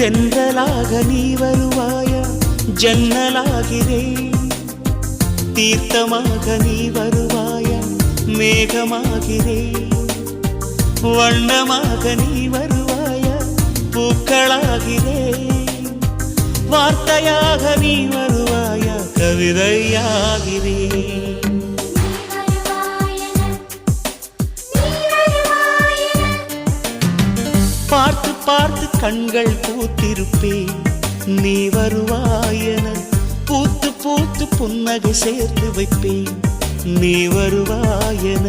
தென்றலாக நீ வருவாயா? ஜன்னலாகிறேன் தீர்த்தமாக நீ வருவாயா? மேகமாகிறேன் வண்ணமாக நீ வருவாயா? பூக்களாகிறேன் வார்த்தையாக நீ வருவாயா? கவிதையாகிறேன் பார்த்து பார்த்து கண்கள் பூத்திருப்பேன் நீ வருவாயன பூத்து பூத்து புன்னகை சேர்த்து வைப்பேன் நீ வருவாயன